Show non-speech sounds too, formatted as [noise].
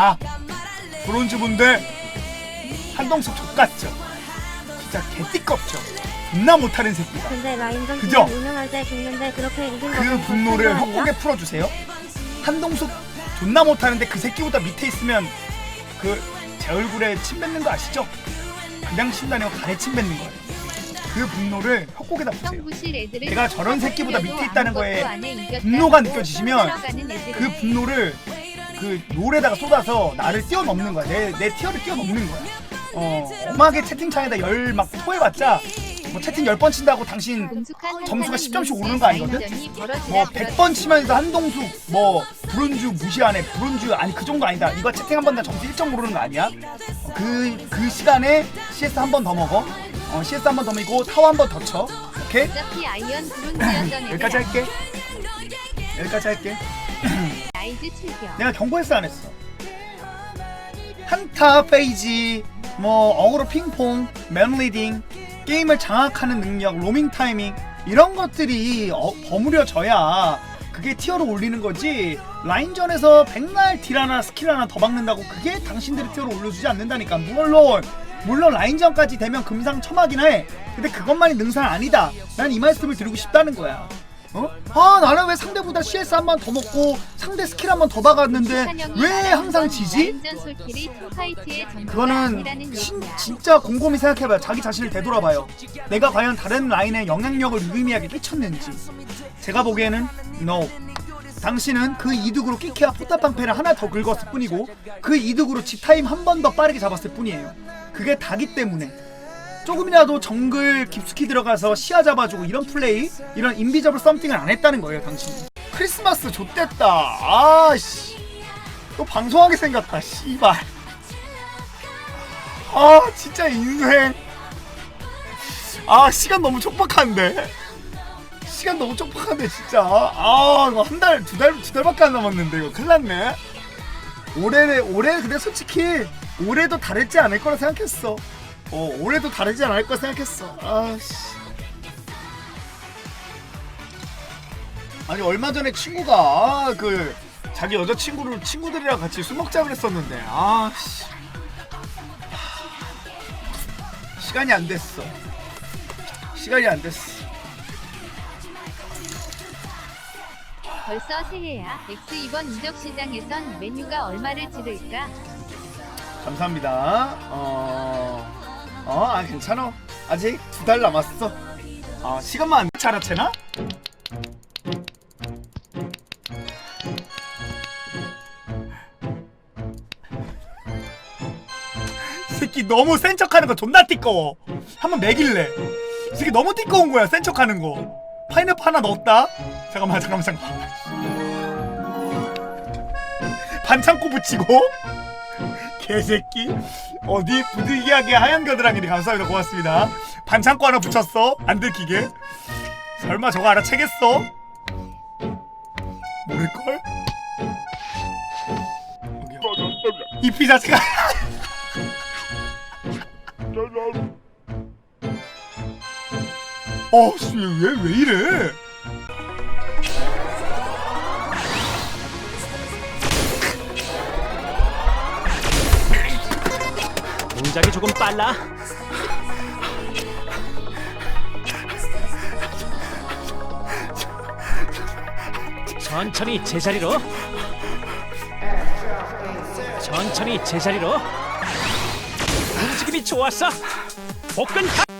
자 브론즈 분들 한동숙 족같죠. 진짜 개띠껍죠. 존나 못하는 새끼가 근데 라인전 그죠? 운영할 때 죽는데 그렇게 이긴 거그 분노를 협곡에 풀어주세요. 한동숙 존나 못하는데 그 새끼보다 밑에 있으면 그 제 얼굴에 침 뱉는 거 아시죠? 그냥 아니고 간에 침 뱉는 거예요. 그 분노를 협곡에다 보세요. 내가 저런 새끼보다 밑에 있다는 거에 분노가 느껴지시면 그 분노를 그 롤에다가 쏟아서 나를 뛰어넘는 거야. 내, 내 티어를 뛰어넘는 거야. 어, 엄하게 채팅창에다 열 막 토해봤자 뭐 채팅 열번 친다고 당신 점수가 한타는 10점씩 오르는 거 아니거든? 뭐 100번 치면서 한동숙 뭐 브론즈 무시하네. 브론즈 아니 그 정도 아니다. 이거 채팅 한 번 다 점수 1점 오르는 거 아니야? 그, 그 시간에 CS 한 번 더 먹어. 어, CS 한 번 더 먹이고 타워 한 번 더 쳐. 오케이? [laughs] 여기까지 할게. 여기까지 할게 내가 경고했어 안 했어? 한타 페이지 뭐 어그로 핑퐁 맨 리딩 게임을 장악하는 능력 로밍 타이밍 이런 것들이 어, 버무려져야 그게 티어로 올리는 거지. 라인전에서 백날 딜 하나 스킬 하나 더 박는다고 그게 당신들이 티어로 올려주지 않는다니까. 물론 물론 라인전까지 되면 금상첨화긴 해. 근데 그것만이 능사는 아니다. 난 이 말씀을 드리고 싶다는 거야 어? 아 나는 왜 상대보다 CS 한 번 더 먹고 상대 스킬 한 번 더 박았는데 왜 항상 지지? 그거는 얘기야. 진짜 곰곰이 생각해봐요 자기 자신을 되돌아봐요 내가 과연 다른 라인에 영향력을 유의미하게 끼쳤는지 제가 보기에는 no 당신은 그 이득으로 끼케와 포탑방패를 하나 더 긁었을 뿐이고 그 이득으로 집타임 한 번 더 빠르게 잡았을 뿐이에요 그게 다기 때문에 조금이라도 정글 깊숙이 들어가서 시야 잡아주고 이런 플레이 이런 인비저블 썸띵을 안 했다는 거예요 당신이. 크리스마스 좆됐다. 아씨. 또 방송하게 생겼다 씨발. 아 진짜 인생. 아 시간 너무 촉박한데. 시간 너무 촉박한데 진짜. 아 이거 한 달 두 달 두 달밖에 안 남았는데 이거 큰일 났네. 올해 올해 근데 솔직히 올해도 다르지 않을 거라 생각했어 어 올해도 다르지 않을 거라 생각했어 아씨 아니 얼마 전에 친구가 아, 그 자기 여자 친구를 친구들이랑 같이 술 먹자고 했었는데 아씨 시간이 안 됐어. 시간이 안 됐어. 벌써 새해야 X 이번 이적 시장에선 메뉴가 얼마를 지를까 감사합니다. 어, 어, 아 괜찮아. 아직 두 달 남았어. 아 시간만 안 차라채나? 이 새끼 너무 센 척하는 거 존나 띠꺼워. 한번 매길래. 이 새끼 너무 띠꺼운 거야 센 척하는 거. 파인애플 하나 넣었다. 잠깐만 잠깐만 잠깐만. [laughs] 반창고 붙이고. 개새끼. 어디 부득이하게 하얀 겨드랑이니 감사합니다 고맙습니다. 반창고 하나 붙였어. 안 들키게. 설마 저거 알아채겠어? 모를걸? 이 피자체가. 어씨 왜, 왜 이래 동작이 조금 빨라. 천천히 제자리로. 천천히 제자리로. 움직임이 좋았어. 복근 가-